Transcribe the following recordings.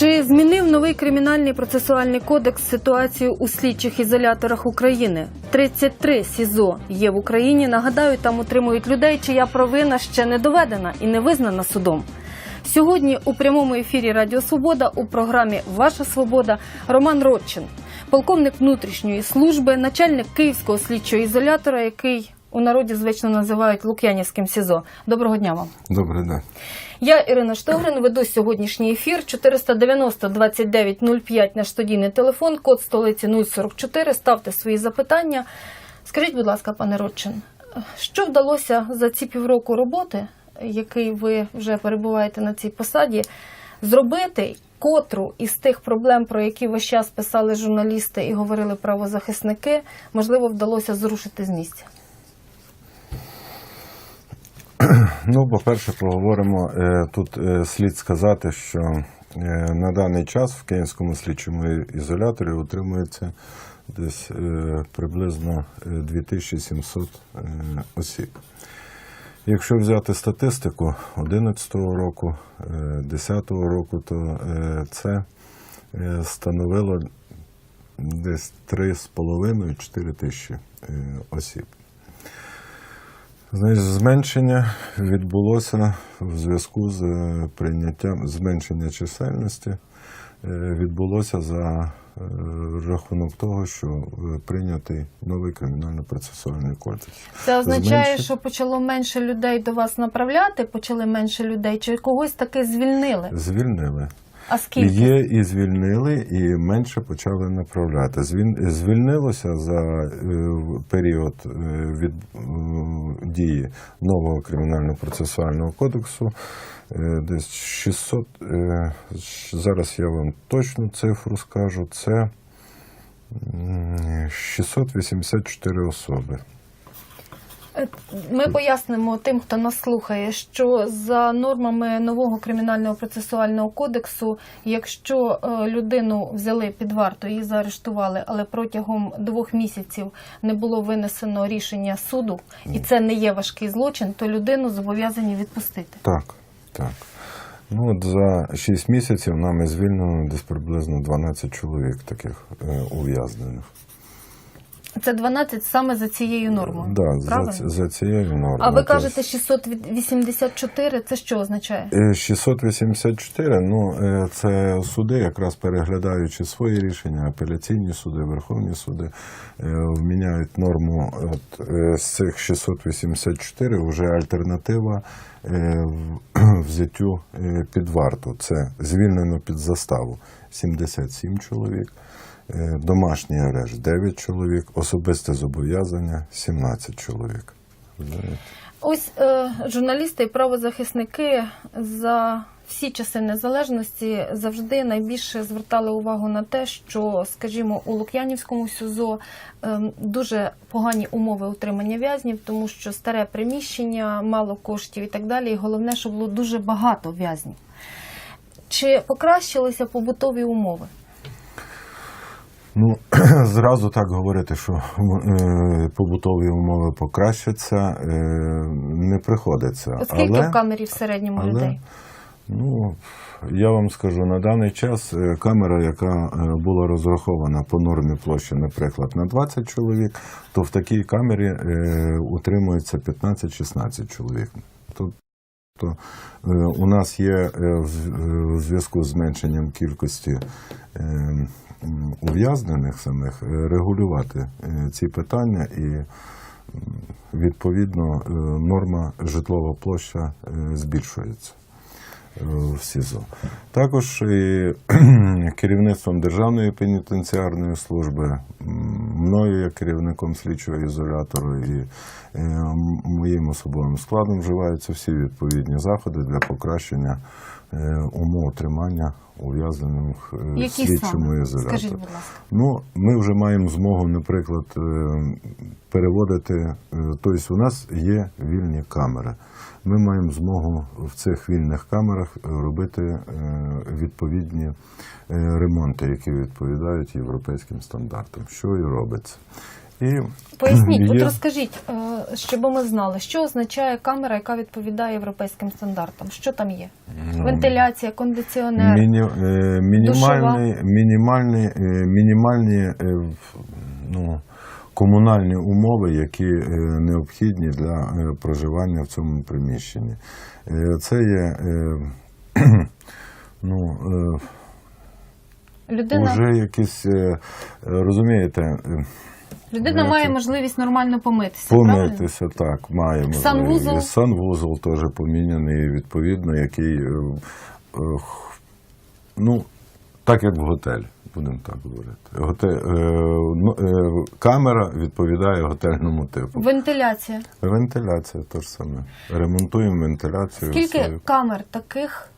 Чи змінив новий кримінальний процесуальний кодекс ситуацію у слідчих ізоляторах України? 33 СІЗО є в Україні. Нагадаю, там утримують людей, чия провина ще не доведена і не визнана судом. Сьогодні у прямому ефірі Радіо Свобода у програмі Ваша Свобода Роман Родчин, полковник внутрішньої служби, начальник Київського слідчого ізолятора, який у народі звично називають Лук'янівським СІЗО. Доброго дня вам. Добрий день. Я Ірина Штогрин, веду сьогоднішній ефір 490 29 05 наш студійний телефон, код столиці 044. Ставте свої запитання. Скажіть, будь ласка, пане Родчин, що вдалося за ці півроку роботи, який ви вже перебуваєте на цій посаді, зробити котру із тих проблем, про які весь час писали журналісти і говорили правозахисники, можливо, вдалося зрушити з місця? Ну, по-перше, поговоримо е, тут. е, Слід сказати, що е, на даний час в Київському слідчому ізоляторі утримується десь приблизно е, 2700 е, осіб. Якщо взяти статистику 2011 року, 2010 року, то це становило десь 3,5-4 тисячі осіб. Значить, зменшення відбулося в зв'язку з е, прийняттям зменшення чисельності. е, Відбулося за е, рахунок того, що прийнятий новий кримінально-процесуальний кодекс. Це означає, Зменшить. що почало менше людей до вас направляти, почали менше людей, чи когось таки звільнили? Звільнили. А скільки? Є і звільнили, і менше почали направляти. Звіль- Звільнилося за е, період е, від е, дії нового кримінально-процесуального кодексу десь 600, е, зараз я вам точну цифру скажу, це м, 684 особи. Ми пояснимо тим, хто нас слухає, що за нормами нового кримінального процесуального кодексу, якщо е, людину взяли під варту, її заарештували, але протягом двох місяців не було винесено рішення суду, і це не є важкий злочин, то людину зобов'язані відпустити. Так, так. Ну от за 6 місяців нами звільнено десь приблизно 12 чоловік таких е, ув'язнених. Це 12 саме за цією нормою. Да, за, правильно? за цією нормою. А ви кажете 684, це що означає? е, 684, ну е, це суди, якраз переглядаючи свої рішення, апеляційні суди, верховні суди, е, вміняють норму от, е, з цих 684 вже альтернатива е, взяттю е, під варту. Це звільнено під заставу 77 чоловік. е, Домашній арешт 9 чоловік, особисте зобов'язання 17 чоловік. Ось е, журналісти і правозахисники за всі часи незалежності завжди найбільше звертали увагу на те, що, скажімо, у Лук'янівському СІЗО е, дуже погані умови утримання в'язнів, тому що старе приміщення, мало коштів і так далі. І головне, що було дуже багато в'язнів. Чи покращилися побутові умови? Ну, зразу так говорити, що е, побутові умови покращаться, е, не приходиться. От скільки але, в камері в середньому але, людей? ну, я вам скажу, на даний час е, камера, яка е, була розрахована по нормі площі, наприклад, на 20 чоловік, то в такій камері е, утримується 15-16 чоловік. Тобто е, у нас є е, в е, зв'язку з зменшенням кількості ув'язнених самих регулювати ці питання. І відповідно норма житлова площа збільшується в СІЗО. Також і керівництвом Державної пенітенціарної служби, мною як керівником слідчого ізолятору і е, моїм особовим складом вживаються всі відповідні заходи для покращення е, умов тримання ув'язнених е, слідчому саме? Скажіть, будь ласка. Ну, ми вже маємо змогу, наприклад, е, переводити. е, Тобто, у нас є вільні камери. Ми маємо змогу в цих вільних камерах е, робити е, відповідні е, ремонти, які відповідають європейським стандартам, що і робиться. І Поясніть, от розкажіть, е, щоб ми знали, що означає камера, яка відповідає європейським стандартам. Що там є? Ну, Вентиляція, кондиціонер. Міні, е, мінімальний, мінімальні, е, мінімальні е, ну, комунальні умови, які е, необхідні для е, проживання в цьому приміщенні. Е, Це є е, ну, е, Людина, вже якісь, е, е, розумієте, е, людина має можливість нормально помитися. правильно? Помитися, так, маємо. Санвузол? Санвузол теж поміняний, відповідно, який, е, е, ну, так як в готелі, будемо так говорити. Готель, е, камера відповідає готельному типу. Вентиляція. Вентиляція те ж саме. Ремонтуємо вентиляцію. Скільки все. камер таких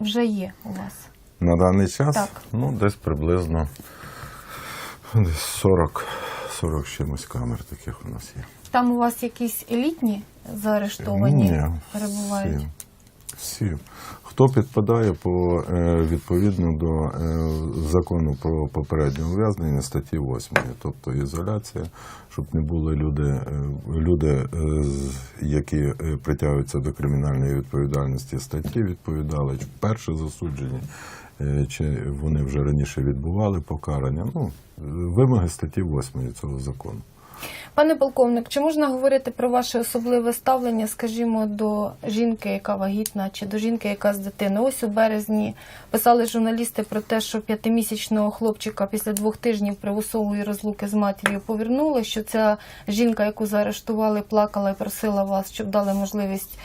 вже є у вас? На даний час? Так. Ну, десь приблизно десь 40, 40 з чимось камер таких у нас є. Там у вас якісь елітні заарештовані Ні, перебувають? Всі. Всі. Хто підпадає по е, відповідно до е, закону про попереднє ув'язнення статті 8, тобто ізоляція, щоб не були люди, е, люди які притягуються до кримінальної відповідальності статті, відповідали чи перше засуджені, чи вони вже раніше відбували покарання. Ну, вимоги статті 8 цього закону. Пане полковник, чи можна говорити про ваше особливе ставлення, скажімо, до жінки, яка вагітна, чи до жінки, яка з дитини? Ось у березні писали журналісти про те, що п'ятимісячного хлопчика після двох тижнів примусової розлуки з матір'ю повернули. Що ця жінка, яку заарештували, плакала і просила вас, щоб дали можливість,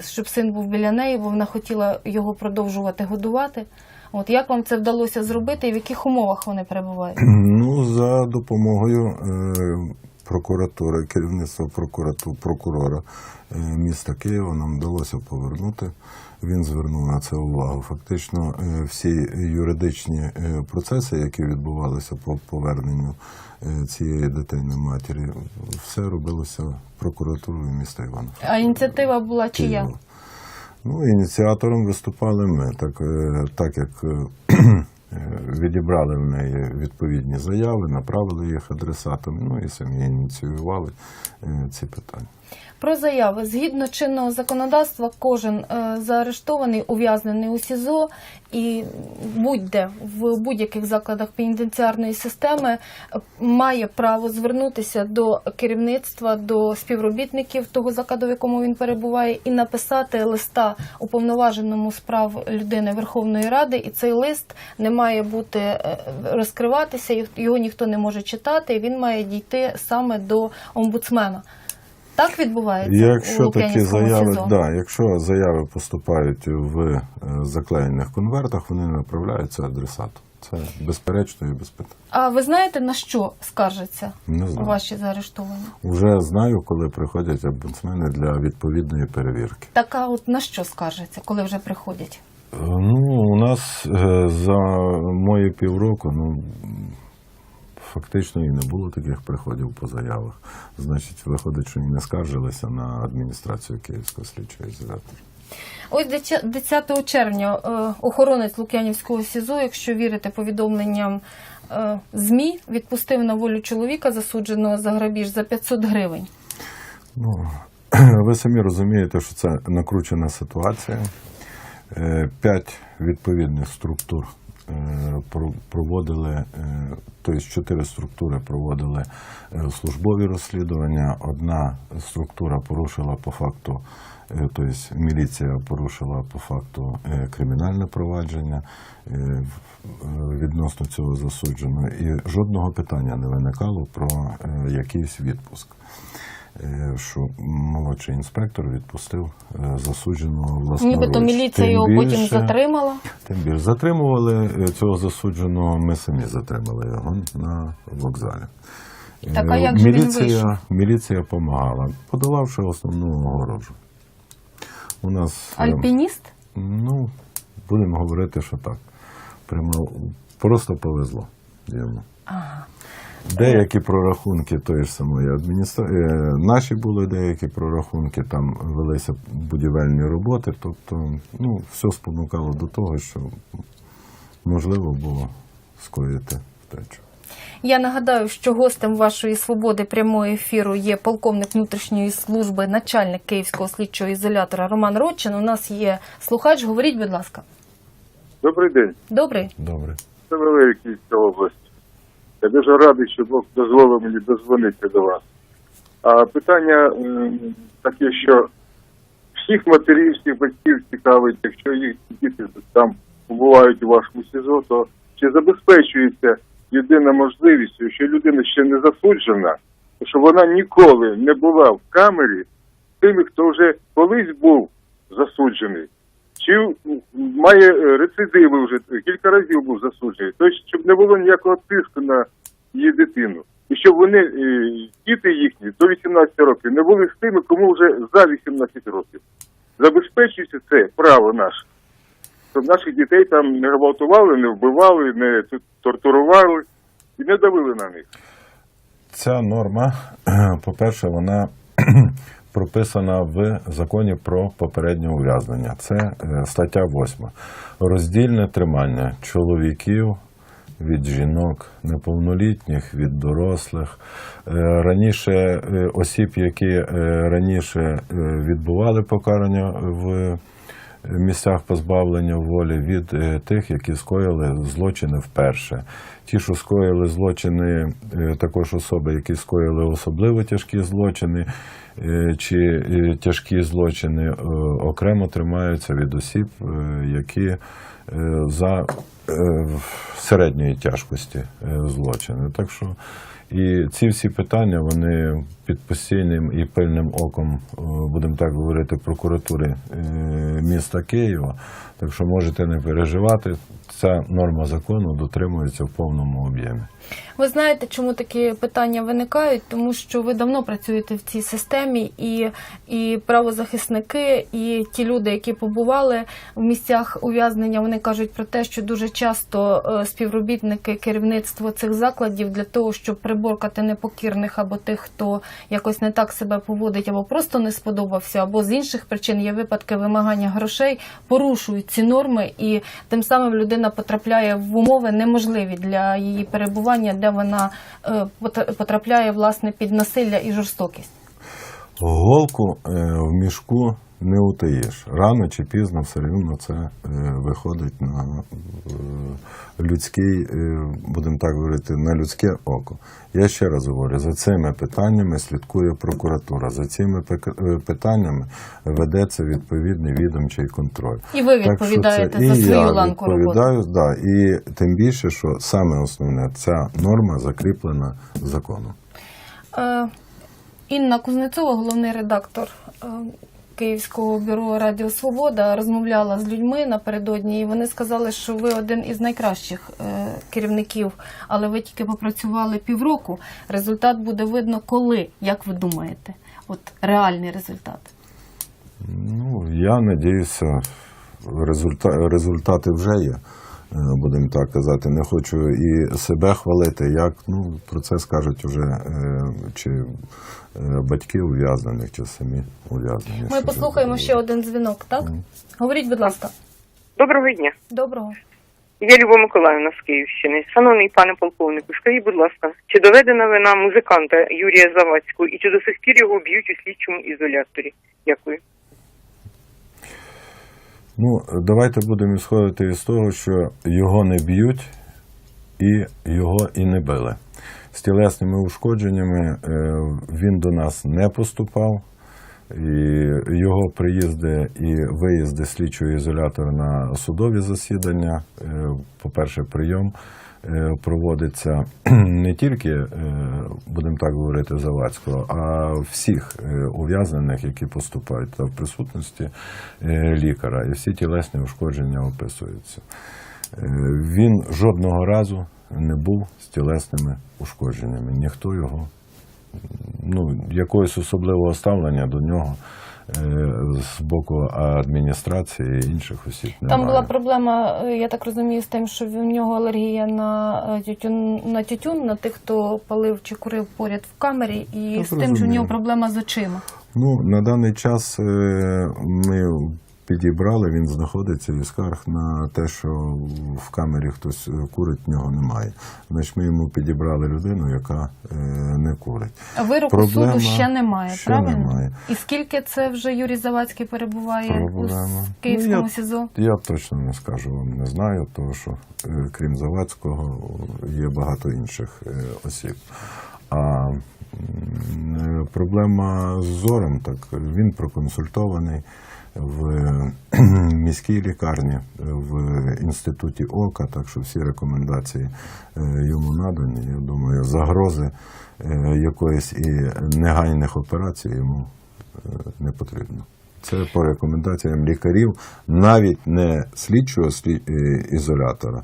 щоб син був біля неї, бо вона хотіла його продовжувати годувати. От як вам це вдалося зробити і в яких умовах вони перебувають? Ну, за допомогою е, прокуратури, керівництва прокурату, прокурора е, міста Києва нам вдалося повернути. Він звернув на це увагу. Фактично, е, всі юридичні е, процеси, які відбувалися по поверненню цієї дитини матері, все робилося прокуратурою міста Івана. А ініціатива була чия? Києва. Ну, ініціатором виступали ми, так, так як відібрали в неї відповідні заяви, направили їх адресатам, ну і самі ініціювали е, ці питання. Про заяви згідно чинного законодавства, кожен е, заарештований, ув'язнений у СІЗО і будь-де в будь-яких закладах пенітенціарної системи має право звернутися до керівництва, до співробітників того закладу, в якому він перебуває, і написати листа уповноваженому з прав людини Верховної Ради. І цей лист не має бути е, розкриватися, його ніхто не може читати. Він має дійти саме до омбудсмена. Так відбувається у Якщо такі заяви, СІЗО? да, якщо заяви поступають в е, заклеєних конвертах, вони направляються адресату. Це безперечно і без питань. А ви знаєте на що скаржаться Не знаю. ваші заарештовані? Уже знаю, коли приходять омбудсмени для відповідної перевірки. Так а от на що скаржаться, коли вже приходять? Е, Ну, у нас е, за мої півроку, ну фактично і не було таких приходів по заявах. Значить, виходить, що і не скаржилися на адміністрацію Київського слідчого ізолятора. Ось 10 червня е, охоронець Лук'янівського СІЗО, якщо вірити повідомленням е, ЗМІ, відпустив на волю чоловіка, засудженого за грабіж за 500 гривень. Ну, ви самі розумієте, що це накручена ситуація. Е, П'ять відповідних структур проводили, е, тобто чотири структури проводили е, службові розслідування. Одна структура порушила по факту, е, тобто міліція порушила по факту е, кримінальне провадження е, е, відносно цього засудженого. І жодного питання не виникало про е, якийсь відпуск е, що молодший інспектор відпустив е, засудженого власноруч. Нібито міліція його потім затримала. Тим більше затримували е, цього засудженого. Ми самі затримали його на вокзалі. Так, а Е, як же він міліція, вийшов? Міліція допомагала, подолавши основну огорожу. У нас е, Альпініст? ну, будемо говорити, що так. Прямо просто повезло йому. Ага. Деякі прорахунки тої ж самої адміністрації, наші були деякі прорахунки, там велися будівельні роботи. Тобто, ну, все спонукало до того, що можливо було скоїти втечу. Я нагадаю, що гостем вашої свободи прямого ефіру є полковник внутрішньої служби, начальник Київського слідчого ізолятора Роман Родчин. У нас є слухач. Говоріть, будь ласка. Добрий день, Добрий. Добре. це Київська область. Я дуже радий, що Бог дозволив мені дозвонити до вас. А питання таке, що всіх матерів, всіх батьків цікавить, якщо їх діти там побувають у вашому СІЗО, то чи забезпечується людина можливістю, що людина ще не засуджена, що вона ніколи не була в камері тими, хто вже колись був засуджений. Чи має е, рецидиви вже кілька разів був засуджений, тобто, щоб не було ніякого тиску на її дитину. І щоб вони, е, діти їхні до 18 років, не були з тими, кому вже за 18 років. Забезпечується це право наше. Щоб наших дітей там не гвалтували, не вбивали, не тортурували і не давили на них. Ця норма, по-перше, вона прописана в законі про попереднє ув'язнення. Це е, стаття 8. Роздільне тримання чоловіків від жінок, неповнолітніх, від дорослих. Е, Раніше е, осіб, які раніше відбували покарання в місцях позбавлення волі від тих, які скоїли злочини вперше. Ті, що скоїли злочини, також особи, які скоїли особливо тяжкі злочини чи е, тяжкі злочини, е, окремо тримаються від осіб, е, які е, за е, середньої тяжкості е, злочини. Так що і ці всі питання вони під постійним і пильним оком, е, будемо так говорити, прокуратури е, міста Києва. Так що можете не переживати, ця норма закону дотримується в повному об'ємі. Ви знаєте, чому такі питання виникають? Тому що ви давно працюєте в цій системі, і, і правозахисники, і ті люди, які побували в місцях ув'язнення, вони кажуть про те, що дуже часто е, співробітники керівництво цих закладів для того, щоб приборкати непокірних або тих, хто якось не так себе поводить, або просто не сподобався, або з інших причин є випадки вимагання грошей, порушують ці норми, і тим самим людина потрапляє в умови неможливі для її перебування, де вона е, потрапляє власне під насилля і жорстокість. Голку е, в мішку не утаїш. Рано чи пізно все рівно це е, виходить на е, людський, е, будемо так говорити, на людське око. Я ще раз говорю, за цими питаннями слідкує прокуратура. За цими питаннями ведеться відповідний відомчий контроль. І ви Так що відповідаєте це- за і свою я ланку роботи. відповідаю, да, і тим більше, що саме основне, ця норма закріплена законом. Е, Інна Кузнецова, головний редактор Київського бюро Радіо Свобода, розмовляла з людьми напередодні, і вони сказали, що ви один із найкращих е, керівників, але ви тільки попрацювали півроку. Результат буде видно коли, як ви думаєте? От реальний результат. Ну, я надіюся, результат результати вже є. Е, Будемо так казати. Не хочу і себе хвалити, як ну, про це скажуть уже е, чи е, батьки ув'язнених, чи самі ув'язнені. Ми послухаємо ще один дзвінок, так? Говоріть, будь ласка. Доброго дня. Доброго. Я Люба Миколаївна з Київщини. Шановний пане полковнику, скажіть, будь ласка, чи доведена вина музиканта Юрія Завадського і чи до сих пір його б'ють у слідчому ізоляторі? Дякую. Ну, давайте будемо ісходити із того, що його не б'ють і його і не били. З тілесними ушкодженнями е, він до нас не поступав. І його приїзди і виїзди слідчого ізолятора на судові засідання, е, по-перше, прийом проводиться не тільки, е, будемо так говорити, Завадського, а всіх е, ув'язнених, які поступають та в присутності е, лікаря. І всі тілесні ушкодження описуються. Е, Він жодного разу не був з тілесними ушкодженнями. Ніхто його ну, якогось особливого ставлення до нього е, з боку адміністрації і інших осіб немає. Там була проблема, е, я так розумію, з тим, що в нього алергія на е, тютюн, на тютюн, на тих, хто палив чи курив поряд в камері, і Так, з тим, що в нього проблема з очима. Ну, на даний час е, ми підібрали, він знаходиться і скарг на те, що в камері хтось е, курить, в нього немає. Значить, ми йому підібрали людину, яка е, не курить. Вироку Проблема суду ще немає, ще правильно? немає. І скільки це вже Юрій Завадський перебуває Проблема. у Київському Ну, я- СІЗО? Я точно не скажу вам, не знаю, тому що е, крім Завадського є багато інших осіб. А проблема з зором, так він проконсультований в міській лікарні, в інституті ока, так що всі рекомендації е, йому надані. Я думаю, загрози е, якоїсь і негайних операцій йому е, не потрібно. Це по рекомендаціям лікарів, навіть не слідчого ізолятора,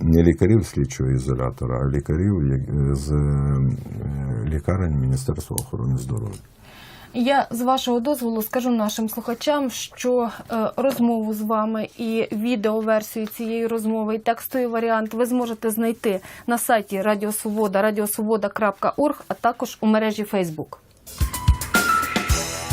не лікарів слідчого ізолятора, а лікарів з лікарень Міністерства охорони здоров'я. Я з вашого дозволу скажу нашим слухачам, що е, розмову з вами і відеоверсію цієї розмови, і текстовий варіант ви зможете знайти на сайті Радіо Свобода, радіосвобода.орг, а також у мережі Фейсбук.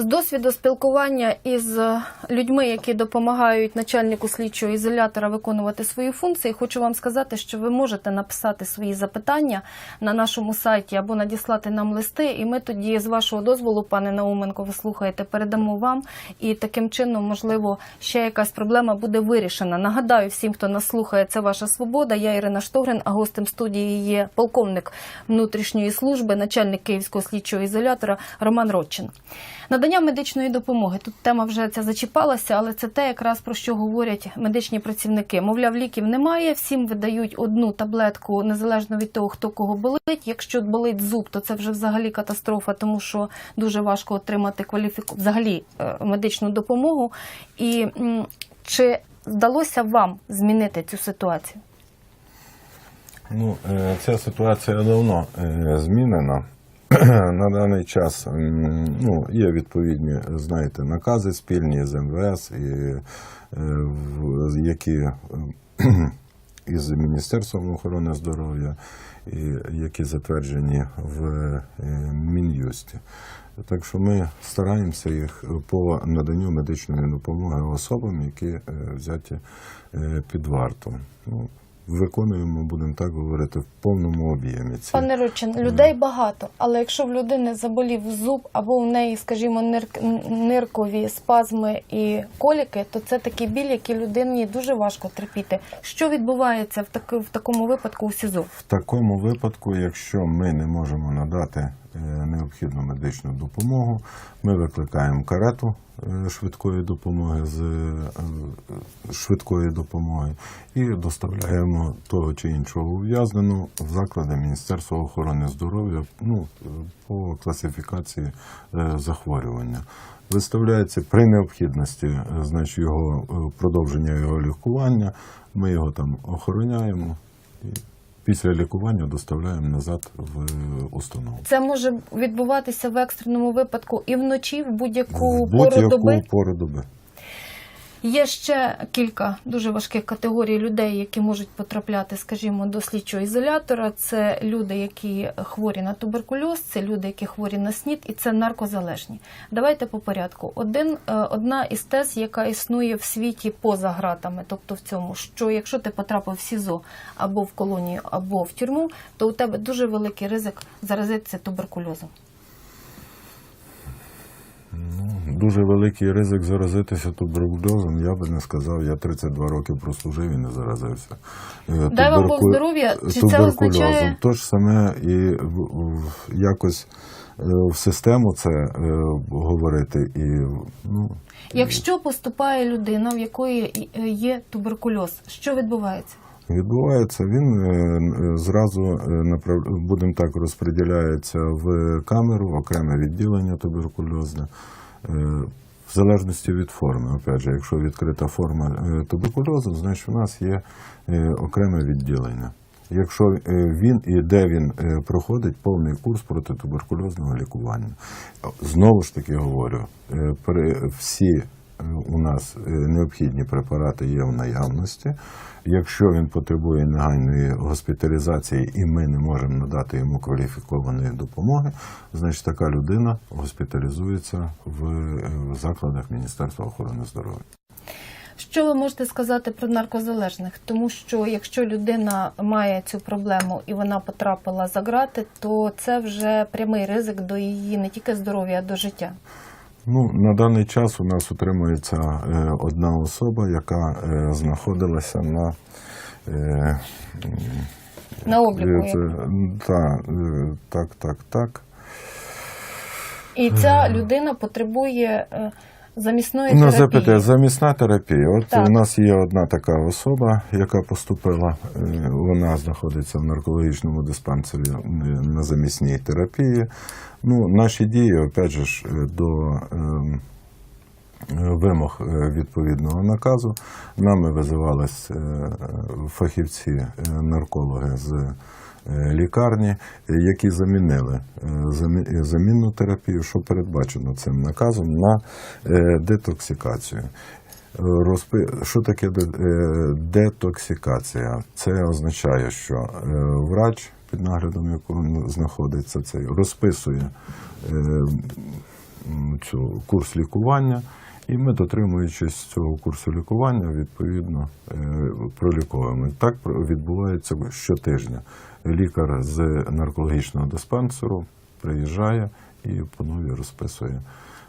З досвіду спілкування із е, людьми, які допомагають начальнику слідчого ізолятора виконувати свої функції, хочу вам сказати, що ви можете написати свої запитання на нашому сайті або надіслати нам листи, і ми тоді, з вашого дозволу, пане Науменко, ви слухаєте, передамо вам, і таким чином, можливо, ще якась проблема буде вирішена. Нагадаю всім, хто нас слухає, це ваша свобода. Я Ірина Штогрин, а гостем студії є полковник внутрішньої служби, начальник Київського слідчого ізолятора Роман Родчин. Надання медичної допомоги. Тут тема вже ця зачіпалася, але це те, якраз про що говорять медичні працівники. Мовляв, ліків немає, всім видають одну таблетку незалежно від того, хто кого болить. Якщо болить зуб, то це вже взагалі катастрофа, тому що дуже важко отримати кваліфіку взагалі е, медичну допомогу. І чи вдалося вам змінити цю ситуацію? Ну, е, ця ситуація давно е, змінена. На даний час ну, є відповідні, знаєте, накази спільні з МВС, і, е, які е, із Міністерством охорони здоров'я, і які затверджені в е, Мін'юсті. Так що ми стараємося їх по наданню медичної допомоги особам, які взяті під варту. Ну, виконуємо, будемо так говорити, в повному об'ємі. ці Пане Ручин, людей багато, але якщо в людини заболів зуб або в неї, скажімо, нирк- ниркові спазми і коліки, то це такий біль, який людині дуже важко терпіти. Що відбувається в, таки, в такому випадку у СІЗО? В такому випадку, якщо ми не можемо надати необхідну медичну допомогу, ми викликаємо карету е, швидкої допомоги з е, швидкої допомоги і доставляємо того чи іншого ув'язненого в заклади Міністерства охорони здоров'я ну, е, по класифікації е, захворювання. Виставляється при необхідності, е, значить, його е, продовження його лікування. Ми його там охороняємо після лікування доставляємо назад в установу. Це може відбуватися в екстреному випадку і вночі, в будь-яку в пору доби. пору доби. Є ще кілька дуже важких категорій людей, які можуть потрапляти, скажімо, до слідчого ізолятора. Це люди, які хворі на туберкульоз, це люди, які хворі на СНІД, і це наркозалежні. Давайте по порядку. Один, е, одна із тез, яка існує в світі поза гратами, тобто в цьому, що якщо ти потрапив в СІЗО або в колонію, або в тюрму, то у тебе дуже великий ризик заразитися туберкульозом. Дуже великий ризик заразитися туберкульозом. Я би не сказав, я 32 роки прослужив і не заразився. Е, Дай вам Бог здоров'я. Чи це означає- То ж саме і якось е, в систему це е, говорити і ну, Якщо поступає людина, в якої є туберкульоз, що відбувається? Відбувається, він е, е, зразу е, будемо так розподіляється в камеру, окреме відділення туберкульозне. В залежності від форми, опять же, якщо відкрита форма туберкульозу, значить у нас є окреме відділення. якщо він і де він проходить повний курс протитуберкульозного лікування. Знову ж таки говорю, при- всі у нас е, необхідні препарати є в наявності. Якщо він потребує негайної госпіталізації і ми не можемо надати йому кваліфікованої допомоги, значить така людина госпіталізується в е, закладах Міністерства охорони здоров'я. Що ви можете сказати про наркозалежних? Тому що якщо людина має цю проблему і вона потрапила за грати, то це вже прямий ризик до її не тільки здоров'я, а до життя. Ну, на даний час у нас утримується е, одна особа, яка е, знаходилася на е, На обліку. це, та, так, так, так. І ця людина потребує замісної Ну, терапії. запитає, замісна терапія. От Так. у нас є одна така особа, яка поступила. е, Вона знаходиться в наркологічному диспансері е, на замісній терапії. Ну, наші дії, опять же, ж, е, до ем, вимог відповідного наказу. Нами визивались фахівці, наркологи з лікарні, е, які замінили е, замінну терапію, що передбачено цим наказом на е, детоксикацію. Е, Розпи... Що таке е, детоксикація? Це означає, що е, врач, під наглядом якого знаходиться цей, розписує е, цю курс лікування, і ми, дотримуючись цього курсу лікування, відповідно е, проліковуємо. Так відбувається щотижня. Лікар з наркологічного диспансеру приїжджає і по розписує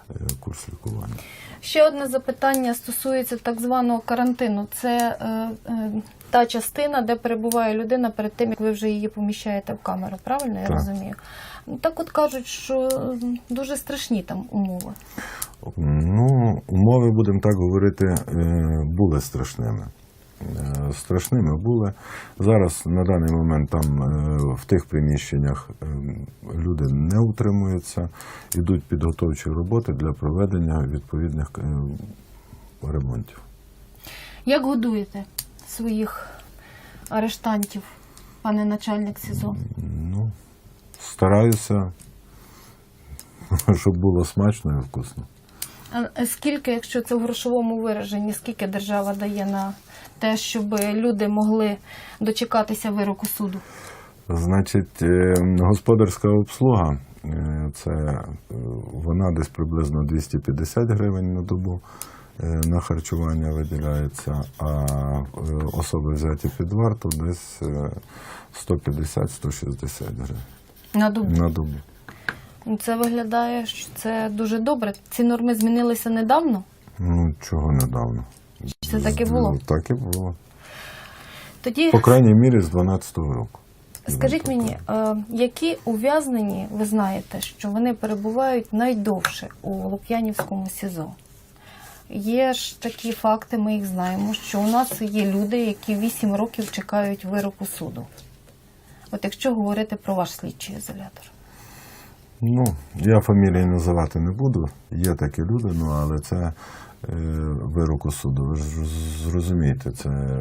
е, курс лікування. Ще одне запитання стосується так званого карантину. Це е, е, та частина, де перебуває людина перед тим, як ви вже її поміщаєте в камеру. Правильно я Так. розумію? Так от кажуть, що дуже страшні там умови. Ну, умови, будемо так говорити, е, були страшними. Е, Страшними були. Зараз на даний момент там е, в тих приміщеннях е, люди не утримуються, йдуть підготовчі роботи для проведення відповідних ремонтів. Як годуєте своїх арештантів, пане начальник СІЗО? Ну, стараюся, щоб було смачно і вкусно. А скільки, якщо це в грошовому вираженні, скільки держава дає на те, щоб люди могли дочекатися вироку суду? Значить, е, господарська обслуга е, це е, вона десь приблизно 250 гривень на добу е, на харчування виділяється, а е, особи взяті під варту десь е, 150-160 гривень На добу. на добу. Ну, Це виглядає, що це дуже добре. Ці норми змінилися недавно. Ну, чого недавно. Це так і було? Так і було. Тоді По крайній мірі з 12-го року. скажіть мені, е, які ув'язнені ви знаєте, що вони перебувають найдовше у Лук'янівському СІЗО? Є ж такі факти, ми їх знаємо, що у нас є люди, які 8 років чекають вироку суду. От якщо говорити про ваш слідчий ізолятор. Ну, я фамілії називати не буду. Є такі люди, ну але це е, вироку суду. Ви ж зрозумієте, це,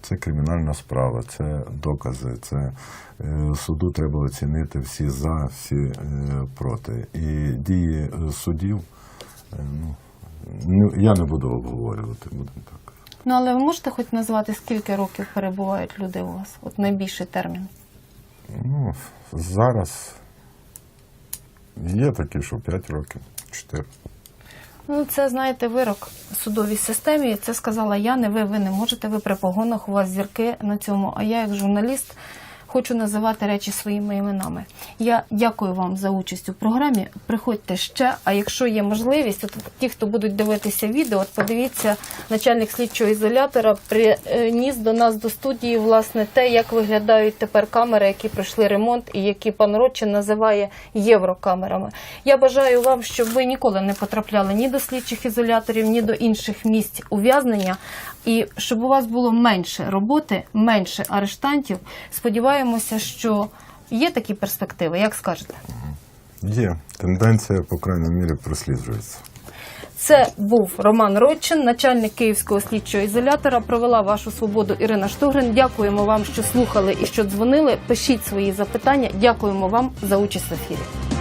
це кримінальна справа, це докази. Це е, суду треба оцінити всі за, всі е, проти. І дії е, суддів, е, ну, ну, я не буду обговорювати, будемо так. Ну але ви можете хоч назвати, скільки років перебувають люди у вас? От найбільший термін. Ну, зараз є такі, що 5 років, 4. Ну, це знаєте, вирок судовій системі. Це сказала я, не ви, ви не можете. Ви при погонах, у вас зірки на цьому. А я, як журналіст, хочу називати речі своїми іменами. Я дякую вам за участь у програмі. Приходьте ще. А якщо є можливість, от ті, хто будуть дивитися відео, от подивіться, начальник слідчого ізолятора приніс до нас до студії власне те, як виглядають тепер камери, які пройшли ремонт, і які пан Родчин називає єврокамерами. Я бажаю вам, щоб ви ніколи не потрапляли ні до слідчих ізоляторів, ні до інших місць ув'язнення, і щоб у вас було менше роботи, менше арештантів. Сподіваємося, що є такі перспективи. Як скажете? Є. Тенденція, по крайній мірі, просліджується. Це був Роман Родчин, начальник київського слідчого ізолятора. Провела вашу свободу Ірина Штугрин. Дякуємо вам, що слухали і що дзвонили. Пишіть свої запитання. Дякуємо вам за участь в ефірі.